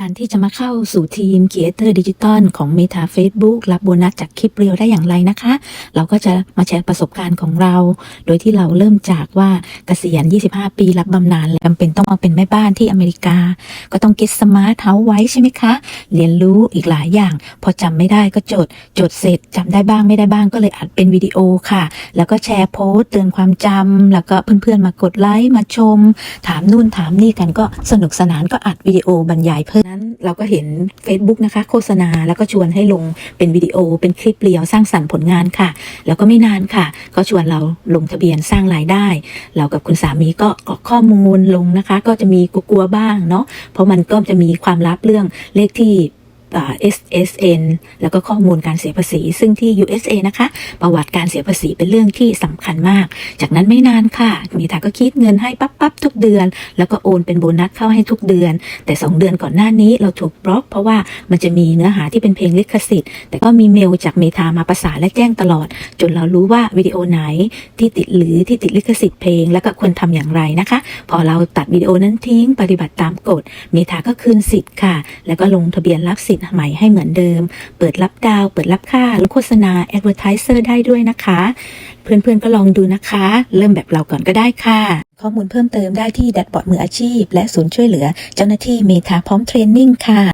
การที่จะมาเข้าสู่ทีม Creator Digital ของ Meta Facebook รับโบนัสจากคลิปเรียวได้อย่างไรนะคะ เราก็จะมาแชร์ประสบการณ์ของเรา โดยที่เราเริ่มจากว่าเกษียณ 25 ปีรับบำนาญแล้วจำเป็นต้องมาเป็นแม่บ้านที่อเมริกา ก็ต้อง get smart เ o าไว้ใช่ไหมคะ เรียนรู้อีกหลายอย่าง พอจำไม่ได้ก็จด จดเสร็จจำได้บ้างไม่ได้บ้างก็เลยอัดเป็นวิดีโอค่ะ แล้วก็แชร์โพสต์เตือนความจำแล้วก็เพื่อนๆมากดไลค์มาชม ถามนู่นถามนี่กันก็สนุกสนานก็อัดวิดีโอบรรยายเพิ่มนั้นเราก็เห็น Facebook นะคะ โฆษณาแล้วก็ชวนให้ลงเป็นวิดีโอเป็นคลิปเรียวสร้างสรรค์ผลงานค่ะ แล้วก็ไม่นานค่ะ ก็ชวนเราลงทะเบียนสร้างรายได้ เรากับคุณสามีก็กรอกข้อมูลลงนะคะ ก็จะมีกลัวๆบ้างเนาะเพราะมันก็จะมีความลับเรื่องเลขที่ SSN แล้วก็ข้อมูลการเสียภาษี ซึ่งที่ USA นะคะ ประวัติการเสียภาษีเป็นเรื่องที่สำคัญมาก จากนั้นไม่นานค่ะ มีทาก็คิดเงินให้ปั๊บปั๊บทุกเดือน แล้วก็โอนเป็นโบนัสเข้าให้ทุกเดือน แต่ 2 เดือนก่อนหน้านี้เราถูกบล็อก เพราะว่ามันจะมีเนื้อหาที่เป็นเพลงลิขสิทธิ์ แต่ก็มีเมลจากเมทามาประสานและแจ้งตลอด จนเรารู้ว่าวิดีโอไหนที่ติดหรือที่ติดลิขสิทธิ์เพลง แล้วก็ควรทำอย่างไรนะคะ พอเราตัดวิดีโอนั้นทิ้งปฏิบัติตามกฎเมทาก็คืนสิทธิ์ค่ะ แล้วก็ลงทะเบียนรับสิทธิใหม่ให้เหมือนเดิม เปิดรับดาว เปิดรับค่าโฆษณา advertiser ได้ด้วยนะคะ เพื่อนๆก็ลองดูนะคะ เริ่มแบบเราก่อนก็ได้ค่ะ ข้อมูลเพิ่มเติมได้ที่แดดบอร์ดมืออาชีพ และศูนย์ช่วยเหลือ เจ้าหน้าที่เมทาพร้อมเทรนนิ่งค่ะ